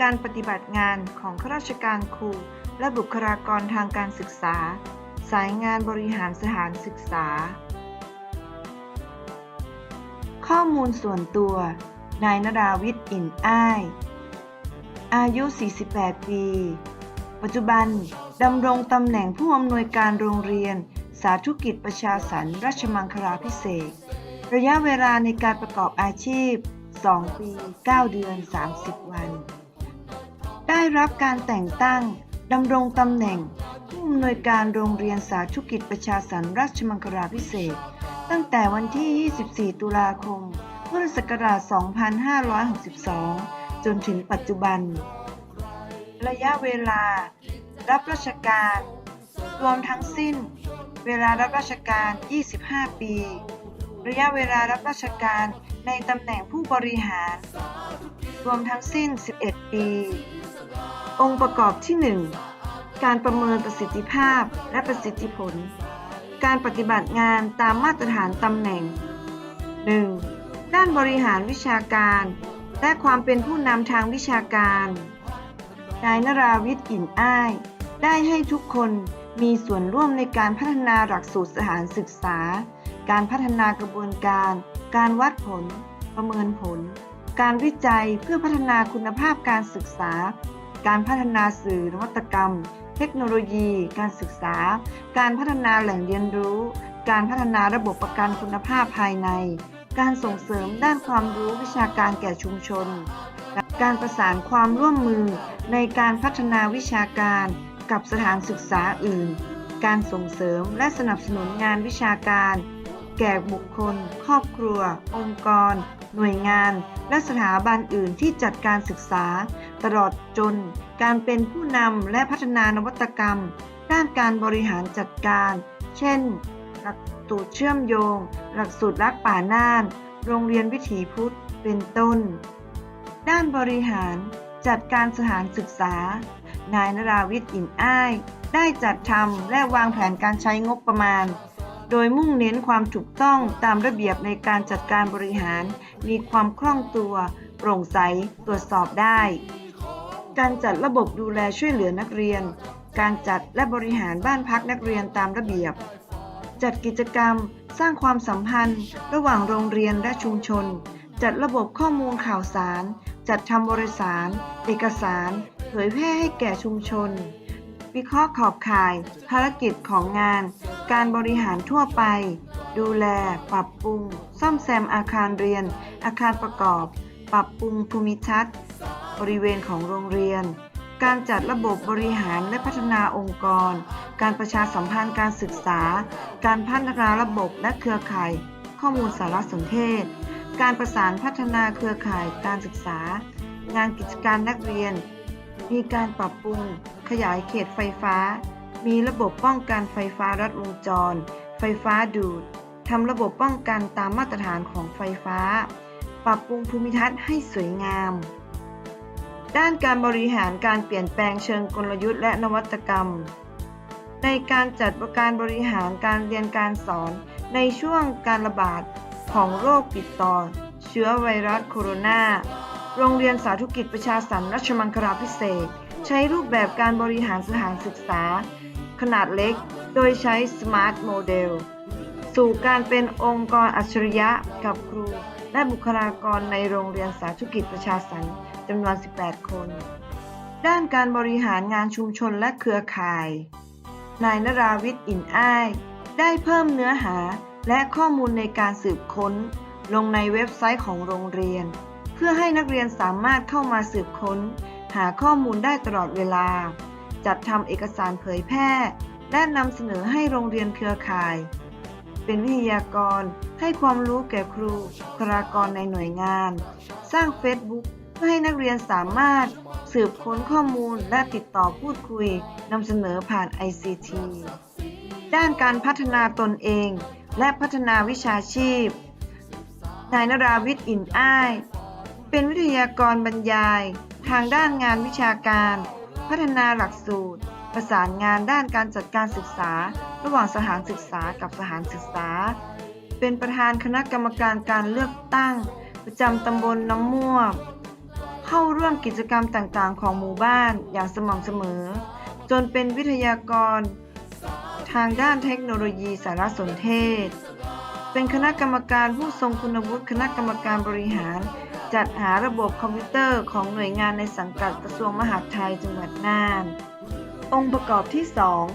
การปฏิบัติงานของข้าราชการครู และบุคลากรทางการศึกษา สายงานบริหารสถานศึกษา ข้อมูลส่วนตัวนายนราวิทย์อินอ้าย อายุ 48 ปี ปัจจุบันดำรงตำแหน่งผู้อำนวยการโรงเรียน สาธุกิจประชาสรรราชมังคลาพิเศษ ระยะเวลาในการประกอบอาชีพ 2 ปี 9 เดือน 30 วัน ได้รับการแต่งตั้งดำรงตำแหน่ง ผู้อำนวยการโรงเรียนสาธุกิจประชาสรรราชมังคลาพิเศษ ตั้งแต่วันที่ 24 ตุลาคม พุทธศักราช 2562 จนถึงปัจจุบัน ระยะเวลา รับราชการ รวมทั้งสิ้น เวลารับราชการ 25 ปี ระยะเวลารับราชการในตำแหน่งผู้บริหาร รวมทั้งสิ้น 11 ปี องค์ประกอบที่ 1 การประเมินประสิทธิภาพและประสิทธิผล การปฏิบัติงานตามมาตรฐานตำแหน่ง 1. ด้านบริหารวิชาการ และความเป็นผู้นำทางวิชาการ นายนราวิทย์กลิ่นอ้าย ได้ให้ทุกคนมีส่วนร่วมในการพัฒนาหลักสูตรสถานศึกษา การพัฒนากระบวนการ การวัดผล ประเมินผล การวิจัยเพื่อพัฒนาคุณภาพการศึกษา การพัฒนาสื่อนวัตกรรม เทคโนโลยี การศึกษา การพัฒนาแหล่งเรียนรู้ การพัฒนาระบบประกันคุณภาพภายใน การส่งเสริมด้านความรู้วิชาการแก่ชุมชน การประสานความร่วมมือในการพัฒนาวิชาการกับสถานศึกษาอื่น การส่งเสริมและสนับสนุนงานวิชาการ แก่บุคคล ครอบครัว องค์กร หน่วยงาน และสถาบันอื่นที่จัดการศึกษา ตลอดจน การเป็นผู้นำและพัฒนานวัตกรรม ด้านการบริหารจัดการ เช่น หลักสูตรเชื่อมโยง หลักสูตรรักป่าน่าน โรงเรียนวิถีพุทธ เป็นต้น ด้านบริหารจัดการสถานศึกษา นายนราวิทย์อินอ้าย ได้จัดทำและวางแผนการใช้งบประมาณ โดยมุ่งเน้นความถูกต้องตามระเบียบในการจัดการบริหาร มีความคล่องตัว โปร่งใส ตรวจสอบได้ การจัดระบบดูแลช่วยเหลือนักเรียน การจัดและบริหารบ้านพักนักเรียนตามระเบียบ จัดกิจกรรม สร้างความสัมพันธ์ ระหว่างโรงเรียนและชุมชน จัดระบบข้อมูลข่าวสาร จัดทำบริสาร เอกสาร เผยแพร่ให้แก่ชุมชน วิเคราะห์ขอบข่าย ภารกิจของงาน การบริหารทั่วไป ดูแล ปรับปรุง ซ่อมแซมอาคารเรียน อาคารประกอบ ปรับปรุงภูมิทัศน์ บริเวณของโรงเรียน การจัดระบบบริหารและพัฒนาองค์กร การประชาสัมพันธ์การศึกษา การพัฒนาระบบและเครือข่าย ข้อมูลสารสนเทศ การประสานพัฒนาเครือข่ายการศึกษา งานกิจการนักเรียน มีการปรับปรุง ขยายเขตไฟฟ้า มีระบบป้องกันไฟฟ้ารัดวงจร ไฟฟ้าดูดทำระบบป้องกันตามมาตรฐานของไฟฟ้า ปรับปรุงภูมิทัศน์ให้สวยงาม ด้านการบริหารการเปลี่ยนแปลงเชิงกลยุทธ์และนวัตกรรม ในการจัดการบริหารการเรียนการสอน ในช่วงการระบาดของโรคติดต่อ เชื้อไวรัสโคโรนา โรงเรียนสาธุกิจประชาสรรราชมังคลาพิเศษ ใช้รูปแบบการบริหารสถานศึกษา ขนาดเล็ก โดยใช้ Smart Model สู่การเป็นองค์กรอัจฉริยะกับครู และบุคลากรในโรงเรียนสาธุกิจประชาสรรจำนวน 18 คน ด้านการบริหารงานชุมชนและเครือข่าย นายนราวิทย์อินอ้าย ได้เพิ่มเนื้อหาและข้อมูลในการสืบค้น ลงในเว็บไซต์ของโรงเรียน เพื่อให้นักเรียนสามารถเข้ามาสืบค้น หาข้อมูลได้ตลอดเวลา จัดทำเอกสารเผยแพร่ และนำเสนอให้โรงเรียนเครือข่าย เป็นวิทยากรให้ความรู้แก่ครูบุคลากรในหน่วยงาน สร้าง Facebook เพื่อให้นักเรียนสามารถสืบค้นข้อมูลและติดต่อพูดคุยนำเสนอผ่าน ICT ด้านการพัฒนาตนเองและพัฒนาวิชาชีพ นายนราวิทย์อินอ้าย เป็นวิทยากรบรรยาย ทางด้านงานวิชาการ พัฒนาหลักสูตร ประสานงานด้านการจัดการศึกษา ระหว่างสถานศึกษากับสถานศึกษา เป็นประธานคณะกรรมการการเลือกตั้ง ประจำตำบลน้ำม่วงเข้าร่วมกิจกรรมต่างๆ ของหมู่บ้านอย่างสม่ำเสมอ จนเป็นวิทยากร ทางด้านเทคโนโลยีสารสนเทศ เป็นคณะกรรมการผู้ทรงคุณวุฒิคณะกรรมการบริหาร จัดหาระบบคอมพิวเตอร์ของหน่วยงานในสังกัดกระทรวงมหาดไทยจังหวัดน่าน องค์ประกอบที่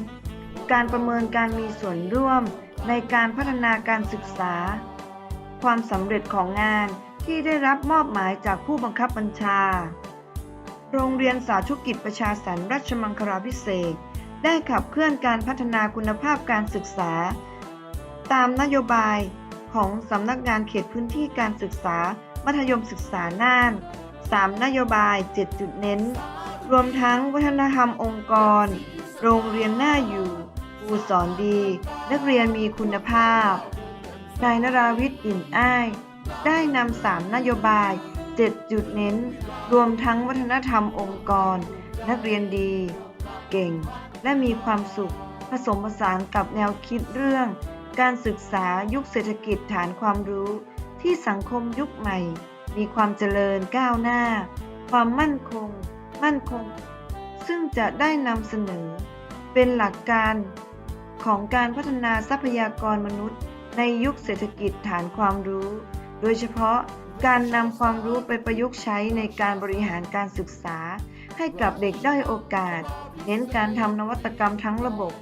2 การประเมินการมีส่วนร่วมในการพัฒนาการศึกษา ความสำเร็จของงานที่ได้รับมอบหมายจากผู้บังคับบัญชา โรงเรียนสาธุกิจประชาสรรค์ราชมังคลาภิเศษได้ขับเคลื่อนการพัฒนาคุณภาพการศึกษา ตามนโยบายของสำนักงานเขตพื้นที่การศึกษา มัธยมศึกษาน่าน 3 นโยบาย 7 จุดเน้น รวมทั้งวัฒนธรรมองค์กร โรงเรียนน่าอยู่ครูสอนดี นักเรียนมีคุณภาพ นายนราวิทย์อิ่นอ้าย ได้นำสามนโยบาย 7 จุดเน้น รวมทั้งวัฒนธรรมองค์กร นักเรียนดี เก่ง และมีความสุข ผสมผสานกับแนวคิดเรื่อง การศึกษายุคเศรษฐกิจฐานความรู้ ที่สังคมยุคใหม่ มีความเจริญก้าวหน้า ความมั่นคง มั่นคง ซึ่งจะได้นำเสนอ เป็นหลักการของการพัฒนาทรัพยากรมนุษย์ ในยุคเศรษฐกิจฐานความรู้ โดยเฉพาะการนำความรู้ไปประยุกต์ใช้ในการบริหารการศึกษา ให้กับเด็กด้อยโอกาส เน้นการทำนวัตกรรมทั้งระบบ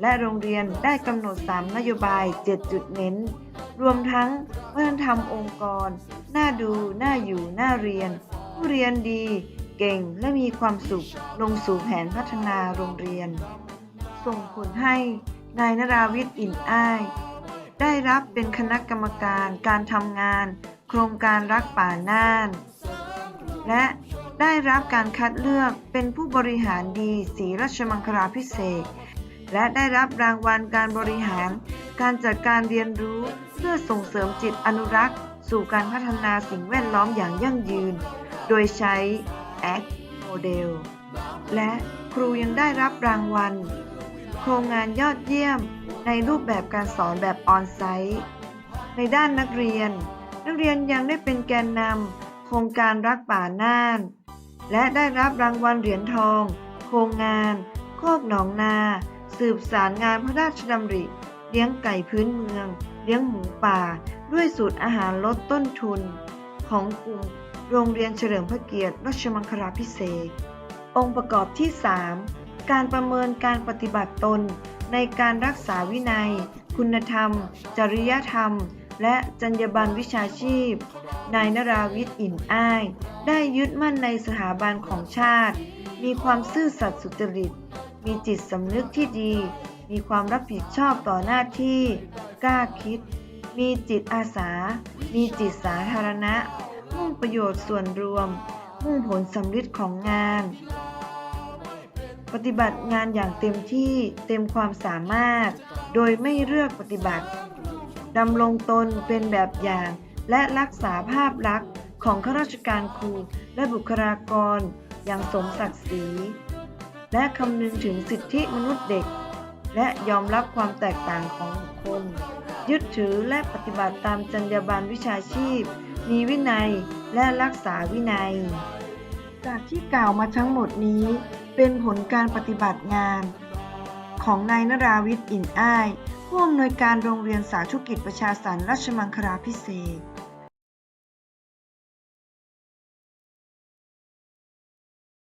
และโรงเรียนได้กำหนด 3 นโยบาย 7 จุดเน้น รวมทั้งวัฒนธรรมองค์กร น่าดู น่าอยู่ น่าเรียน ผู้เรียนดี เก่งและมีความสุข ลงสู่แผนพัฒนาโรงเรียน ส่งผลให้นายนราวิทย์อินอ้าย ได้รับเป็นคณะกรรมการการทำงาน โครงการรักป่าน่าน และได้รับการคัดเลือกเป็นผู้บริหารดีศรีราชมังคลาภิเศษ และได้รับรางวัลการบริหาร การจัดการเรียนรู้ พื่อส่งเสริมจิตอนุรักษ์ สู่การพัฒนาสิ่งแวดล้อมอย่างยั่งยืน โดยใช้ ACT Model และครูยังได้รับรางวัล โครงงานยอดเยี่ยม ในรูปแบบการสอนแบบออนไซต์ ในด้านนักเรียน นักเรียนยังได้เป็นแกนนำโครงการรักป่าน่าน และได้รับรางวัลเหรียญทอง โครงงาน โคกหนองนา สืบสารงานพระราชดำริ เลี้ยงไก่พื้นเมือง ลี้ยงหมูป่า ด้วยสูตรอาหารลดต้นทุน ของกลุ่มโรงเรียนเฉลิมพระเกียรติรัชมังคลาภิเษกองค์ประกอบที่ 3 การประเมินการปฏิบัติตน ในการรักษาวินัย คุณธรรม จริยธรรม และจรรยาบรรณวิชาชีพ นายนราวิทย์อิ่นอ้าย ได้ยึดมั่นในสถาบันของชาติ มีความซื่อสัตย์สุจริต มีจิตสำนึกที่ดี มีความรับผิดชอบต่อหน้าที่ กล้าคิด มีจิตอาสา มีจิตสาธารณะ มุ่งประโยชน์ส่วนรวม มุ่งผลสำลิดของงาน ปฏิบัติงานอย่างเต็มที่เต็มความสามารถ โดยไม่เลือกปฏิบัติดำรงตนเป็นแบบอย่าง และรักษาภาพลักษณ์ของข้าราชการครูและบุคลากรอย่างสมศักดิ์ศรีและคำนึงถึงสิทธิมนุษย์เด็ก และยอมรับความแตกต่างของบุคคล ยึดถือและปฏิบัติตามจรรยาบรรณวิชาชีพ มีวินัยและรักษาวินัย จากที่กล่าวมาทั้งหมดนี้เป็นผลการปฏิบัติงาน ของนายนราวิทย์อินอ้ายผู้อำนวยการโรงเรียนสาธุกิจประชาสรรราชมังคลาภิเศษ